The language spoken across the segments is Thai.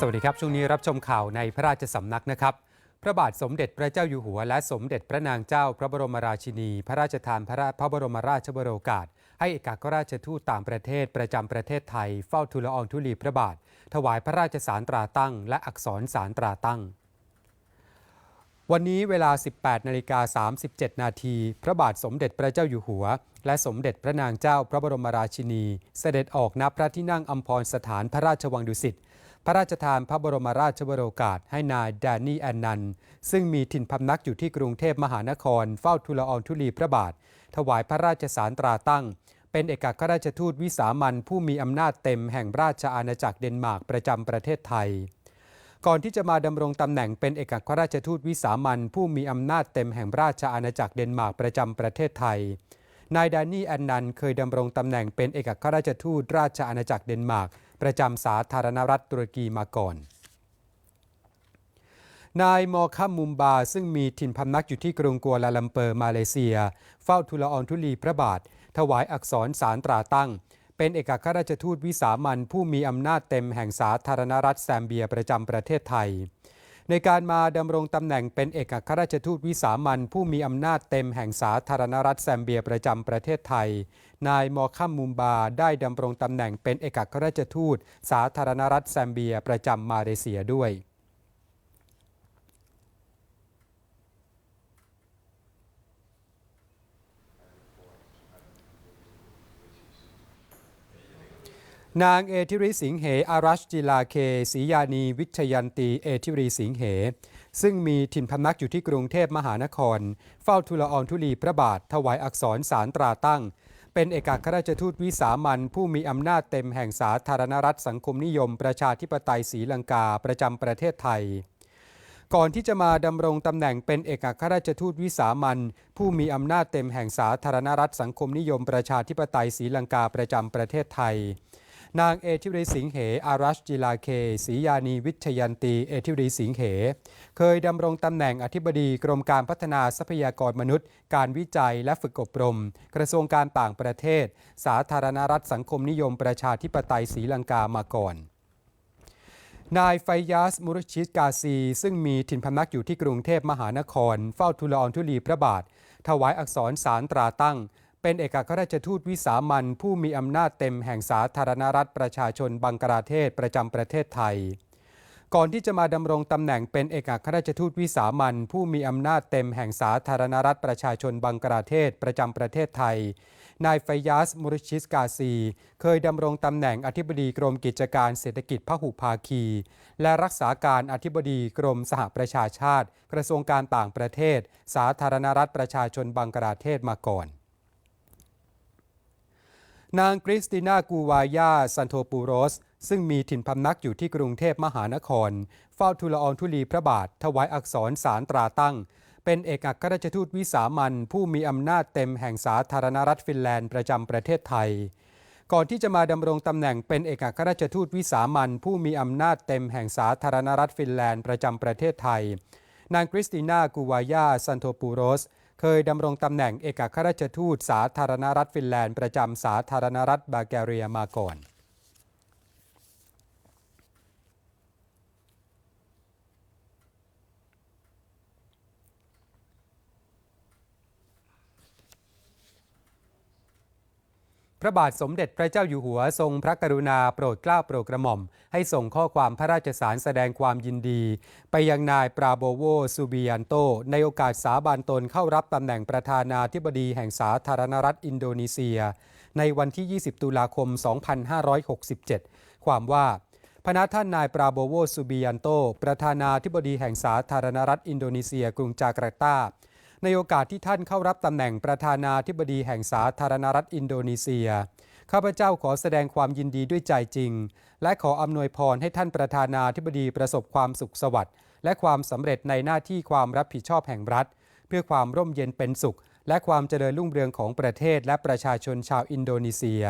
สวัสดีครับ ช่วงนี้รับชมข่าวในพระราชสำนักนะครับ พระบาทสมเด็จพระเจ้าอยู่หัว และสมเด็จพระนางเจ้าพระบรมราชินี พระราชทานพระพระบรมราชบโอกาส ให้เอกอัครราชทูตต่างประเทศประจำประเทศไทย เฝ้าทูลอองธุลีพระบาท ถวายพระราชสารตราตั้ง และอักษรสารตราตั้ง วันนี้เวลา 18นาฬิกา37 นาทีพระบาทสมเด็จพระเจ้าอยู่หัว และสมเด็จพระนางเจ้าพระบรมราชินี เสด็จออกณพระที่นั่งอัมพรสถานพระราชวังดุสิต พระราชทานพระบรมราชวโรกาสให้นายแดนนี่แอนนัน ซึ่งมีถิ่นพำนักอยู่ที่กรุงเทพมหานคร เฝ้าทูลอองธุลีพระบาท ถวายพระราชสารตราตั้ง เป็นเอกอัครราชทูตวิสามันผู้มีอำนาจเต็มแห่งราชอาณาจักรเดนมาร์กประจำประเทศไทย ก่อนที่จะมาดำรงตำแหน่งเป็นเอกอัครราชทูตวิสามันผู้มีอำนาจเต็มแห่งราชอาณาจักรเดนมาร์กประจำประเทศไทยนายแดานี่แอนนันเคยดำรงตำแหน่งเป็นเอกอัครราชทูตราชอาณาจักรเดนมาร์ก ประจำสาธารณรัฐตุรกีมาก่อน นายมอคัมมุมบาซึ่งมีถิ่นพำนักอยู่ที่กรุงกัวลาลัมเปอร์มาเลเซีย เฝ้าทูลอองธุลีพระบาท ถวายอักษรสารตราตั้ง เป็นเอกอัครราชทูตวิสามันผู้มีอำนาจเต็มแห่งสาธารณรัฐแซมเบียประจำประเทศไทยในการมาดำรงตำแหน่งเป็นเอกอัครราชทูตวิสามันผู้มีอำนาจเต็มแห่งสาธารณรัฐแซมเบียประจำประเทศไทย นายมอคัมมุมบาได้ดำรงตำแหน่งเป็นเอกอัครราชทูต สาธารณรัฐแซมเบียประจำมาเลเซียด้วยนางเอธิริสิงเห อารัชจิลาเคศรียานีวิชยันตี เอธิริสิงเห ซึ่งมีถิ่นพำนักอยู่ที่กรุงเทพมหานคร เฝ้าทูลอองธุลีพระบาทถวายอักษรสารตราตั้ง เป็นเอกอัครราชทูตวิสามันผู้มีอำนาจเต็มแห่งสาธารณรัฐสังคมนิยม ประชาธิปไตยศรีลังกาประจำประเทศไทย ก่อนที่จะมาดำรงตำแหน่งเป็นเอกอัครราชทูตวิสามันผู้มีอำนาจเต็มแห่งสาธารณรัฐสังคมนิยม ประชาธิปไตยศรีลังกาประจำประเทศไทย นางเอธิวรีสิงเหอารัชจิลาเคศรียานีวิชยันตีเอธิวรีสิงเห เคยดำรงตำแหน่งอธิบดีกรมการพัฒนาทรัพยากรมนุษย์ การวิจัยและฝึกอบรม กระทรวงการต่างประเทศ สาธารณรัฐสังคมนิยมประชาธิปไตยศรีลังกามาก่อนนายไฟยาสมุรชิตกาซี ซึ่งมีถิ่นพำนักอยู่ที่กรุงเทพมหานคร เฝ้าทูลอองธุลีพระบาท ถวายอักษรสารตราตั้ง เป็นเอกอัครราชทูตวิสามันผู้มีอำนาจเต็มแห่งสาธารณรัฐประชาชนบังกลาเทศประจำประเทศไทย ก่อนที่จะมาดำรงตำแหน่งเป็นเอกอัครราชทูตวิสามันผู้มีอำนาจเต็มแห่งสาธารณรัฐประชาชนบังกลาเทศประจำประเทศไทย นายไฟยาสมุริชิสกาซี เคยดำรงตำแหน่งอธิบดีกรมกิจการเศรษฐกิจพหุภาคี และรักษาการอธิบดีกรมสหประชาชาติ กระทรวงการต่างประเทศ สาธารณรัฐประชาชนบังกลาเทศมาก่อน นางคริสติน่ากูวายาซันโทปูโรส ซึ่งมีถิ่นพำนักอยู่ที่กรุงเทพมหานคร เฝ้าทูลอองธุลีพระบาท ถวายอักษรสารตราตั้ง เป็นเอกอัครราชทูตวิสามันผู้มีอำนาจเต็มแห่งสาธารณรัฐฟินแลนด์ประจำประเทศไทย ก่อนที่จะมาดำรงตำแหน่งเป็นเอกอัครราชทูตวิสามันผู้มีอำนาจเต็มแห่งสาธารณรัฐฟินแลนด์ประจำประเทศไทยนางคริสติน่ากูวายาซันโทปูโรส เคยดำรงตำแหน่งเอกอัครราชทูตสาธารณรัฐฟินแลนด์ประจำสาธารณรัฐบาแกเรียมาก่อน พระบาทสมเด็จพระเจ้าอยู่หัวทรงพระกรุณาโปรดเกล้าโปรดกระหม่อม ให้ส่งข้อความพระราชสารแสดงความยินดี ไปยังนายปราโบโวซูบิยันโต ในโอกาสสาบานตนเข้ารับตำแหน่งประธานาธิบดีแห่งสาธารณรัฐอินโดนีเซีย ในวันที่ 20 ตุลาคม 2567 ความว่าพนักท่านนายปราโบโวซูบิยันโต ประธานาธิบดีแห่งสาธารณรัฐอินโดนีเซีย กรุงจาการ์ตา ในโอกาสที่ท่านเข้ารับตำแหน่งประธานาธิบดีแห่งสาธารณรัฐอินโดนีเซีย ข้าพเจ้าขอแสดงความยินดีด้วยใจจริง และขออำนวยพรให้ท่านประธานาธิบดีประสบความสุขสวัสดิ์และความสำเร็จในหน้าที่ความรับผิดชอบแห่งรัฐ เพื่อความร่มเย็นเป็นสุข และความเจริญรุ่งเรืองของประเทศและประชาชนชาวอินโดนีเซีย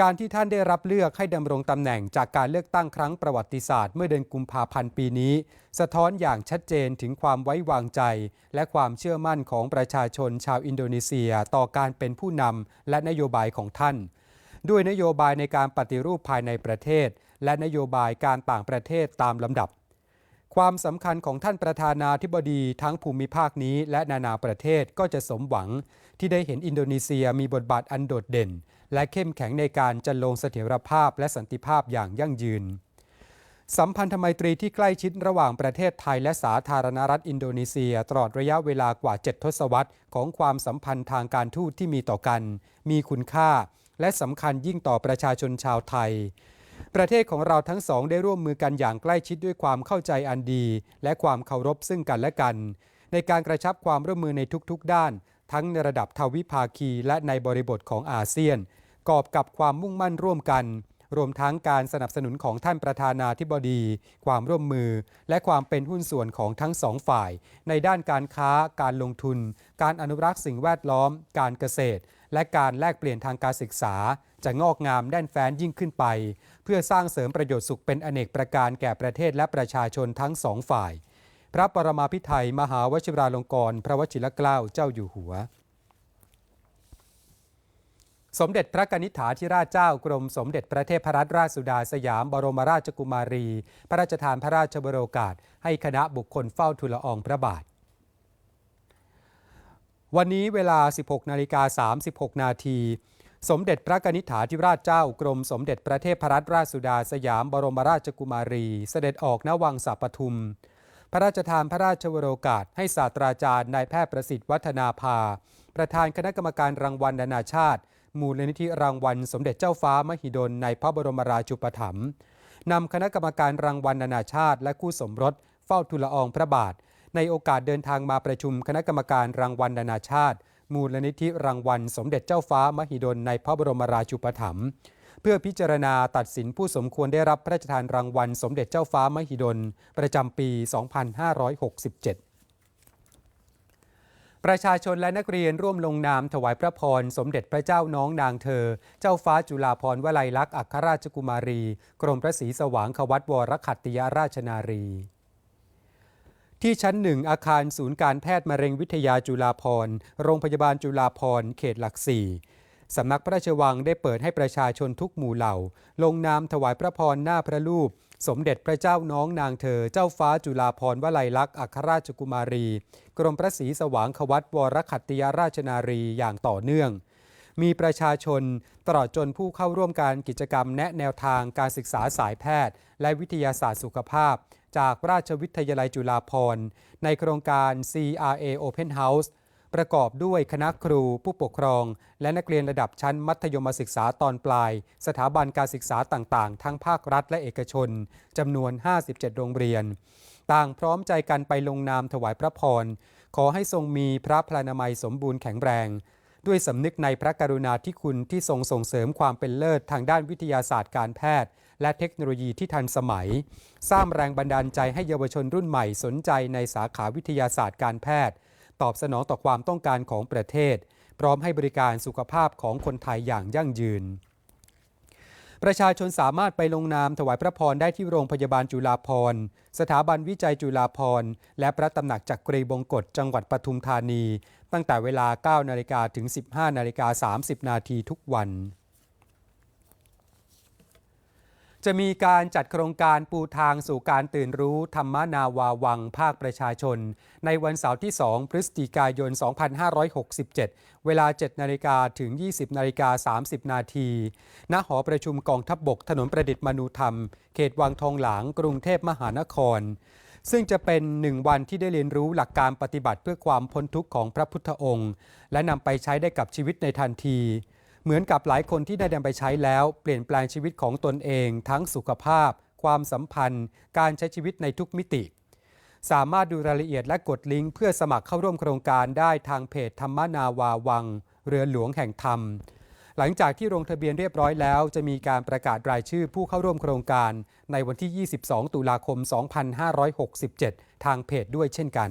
การที่ท่านได้รับเลือกให้ดำรงตำแหน่งจากการเลือกตั้งครั้งประวัติศาสตร์เมื่อเดือนกุมภาพันธ์ปีนี้ สะท้อนอย่างชัดเจนถึงความไว้วางใจ และความเชื่อมั่นของประชาชนชาวอินโดนีเซียต่อการเป็นผู้นำและนโยบายของท่าน ด้วยนโยบายในการปฏิรูปภายในประเทศ และนโยบายการต่างประเทศตามลำดับ ความสำคัญของท่านประธานาธิบดีทั้งภูมิภาคนี้และนานาประเทศก็จะสมหวัง ที่ได้เห็นอินโดนีเซียมีบทบาทอันโดดเด่น และเข้มแข็งในการจันลงเสถียรภาพและสันติภาพอย่างยั่งยืน สัมพันธไมตรีที่ใกล้ชิดระหว่างประเทศไทยและสาธารณรัฐอินโดนีเซีย ตลอดระยะเวลากว่า 7 ทศวรรษของความสัมพันธ์ทางการทูตที่มีต่อกัน มีคุณค่า และสำคัญยิ่งต่อประชาชนชาวไทยประเทศของเราทั้งสองได้ร่วมมือกันอย่างใกล้ชิดด้วยความเข้าใจอันดี และความเคารพซึ่งกันและกัน ในการกระชับความร่วมมือในทุกๆด้าน ทั้งในระดับทวิภาคีและในบริบทของอาเซียน กอบกับความมุ่งมั่นร่วมกัน รวมทั้งการสนับสนุนของท่านประธานาธิบดี ความร่วมมือ และความเป็นหุ้นส่วนของทั้งสองฝ่าย ในด้านการค้า การลงทุน การอนุรักษ์สิ่งแวดล้อม การเกษตร และการแลกเปลี่ยนทางการศึกษา จะงอกงามแน่นแฟ้นยิ่งขึ้นไป เพื่อสร้างเสริมประโยชน์สุขเป็นอเนกประการแก่ประเทศและประชาชนทั้งสองฝ่าย พระปรมาภิไธยมหาวชิราลงกรณ์พระวชิรเกล้าเจ้าอยู่หัว สมเด็จพระกนิษฐาธิราชเจ้ากรมสมเด็จพระเทพรัตนราชสุดาสยามบรมราชกุมารี พระราชทานพระราชบรโอกาส ให้คณะบุคคลเฝ้าทูลละอองพระบาทวันนี้เวลา 16 นาฬิกา 36 นาที สมเด็จพระกนิษฐาธิราชเจ้ากรมสมเด็จพระเทพรัตนราชสุดาสยามบรมราชกุมารี เสด็จออกณวังสัปทุม พระราชทานพระราชวโรกาส ให้ศาสตราจารย์นายแพทย์ประสิทธิ์วัฒนาภา ประธานคณะกรรมการรางวัลนานาชาติ มูลนิธิรางวัล สมเด็จเจ้าฟ้ามหิดลในพระบรมราชูปถัมภ์นำคณะกรรมการรางวัลนานาชาติ และคู่สมรส เฝ้าทูลละอองพระบาท ในโอกาสเดินทางมาประชุมคณะกรรมการรางวัลนานาชาติ มูลนิธิรางวัล สมเด็จเจ้าฟ้ามหิดลในพระบรมราชูปถัมภ์ เพื่อพิจารณาตัดสินผู้สมควรได้รับพระราชทานรางวัล สมเด็จเจ้าฟ้ามหิดล ประจำปี 2567ประชาชนและนักเรียนร่วมลงนามถวายพระพร สมเด็จพระเจ้าน้องนางเธอ เจ้าฟ้าจุฬาภรณ์วลัยลักษณ์อัครราชกุมารี กรมพระศรีสว่างควัตวรขัตติยราชนารี ที่ชั้นหนึ่งอาคารศูนย์การแพทย์มะเร็งวิทยาจุฬาภรณ์โรงพยาบาลจุฬาภรณ์เขตหลักสี่ สำนักพระราชวังได้เปิดให้ประชาชนทุกหมู่เหล่า ลงนามถวายพระพรหน้าพระรูป สมเด็จพระเจ้าน้องนางเธอ เจ้าฟ้าจุฬาภรณ์วลัยลักษณ์อัครราชกุมารี กรมพระศรีสว่างควัตวรขัตติยราชนารีอย่างต่อเนื่อง มีประชาชนตลอดจนผู้เข้าร่วมการกิจกรรมแนะแนวทางการศึกษาสายแพทย์ และวิทยาศาสตร์สุขภาพ จากราชวิทยาลัยจุฬาภรณ์ในโครงการ CRA Open House ประกอบด้วยคณะครูผู้ปกครอง และนักเรียนระดับชั้นมัธยมศึกษาตอนปลาย สถาบันการศึกษาต่างๆ ทั้งภาครัฐและเอกชนจำนวน 57 โรงเรียน ต่างพร้อมใจกันไปลงนามถวายพระพร ขอให้ทรงมีพระพลานามัยสมบูรณ์แข็งแรง ด้วยสำนึกในพระกรุณาธิคุณที่ทรงส่งเสริมความเป็นเลิศทางด้านวิทยาศาสตร์การแพทย์และเทคโนโลยีที่ทันสมัย สร้างแรงบันดาลใจให้เยาวชนรุ่นใหม่สนใจในสาขาวิทยาศาสตร์การแพทย์ ตอบสนองต่อความต้องการของประเทศ พร้อมให้บริการสุขภาพของคนไทยอย่างยั่งยืน ประชาชนสามารถไปลงนามถวายพระพรได้ที่โรงพยาบาลจุฬาภร์สถาบันวิจัยจุฬาภร์และพระตำหนักจักรีบงกฎจังหวัดปทุมธานี ตั้งแต่เวลา 9 นาฬิกาถึง 15 นาฬิกา 30 นาทีทุกวัน จะมีการจัดโครงการปูทางสู่การตื่นรู้ธรรมนาวาวังภาคประชาชน ในวันเสาร์ที่ 2 พฤศจิกายน 2567 เวลา 7 นาฬิกาถึง 20 นาฬิกา 30 นาที ณ หอประชุมกองทัพบบกถนนประดิษฐ์มนูธรรม เขตวังทองหลาง กรุงเทพมหานคร ซึ่งจะเป็นหนึ่งวันที่ได้เรียนรู้หลักการปฏิบัติเพื่อความพ้นทุกข์ของพระพุทธองค์ และนำไปใช้ได้กับชีวิตในทันที เหมือนกับหลายคนที่ได้นำไปใช้แล้ว เปลี่ยนแปลงชีวิตของตนเอง ทั้งสุขภาพ ความสัมพันธ์ การใช้ชีวิตในทุกมิติ สามารถดูรายละเอียดและกดลิงก์เพื่อสมัครเข้าร่วมโครงการได้ทางเพจธรรมนาวาวัง เรือหลวงแห่งธรรม หลังจากที่ลงทะเบียนเรียบร้อยแล้ว จะมีการประกาศรายชื่อผู้เข้าร่วมโครงการ ในวันที่ 22 ตุลาคม 2567 ทางเพจด้วยเช่นกัน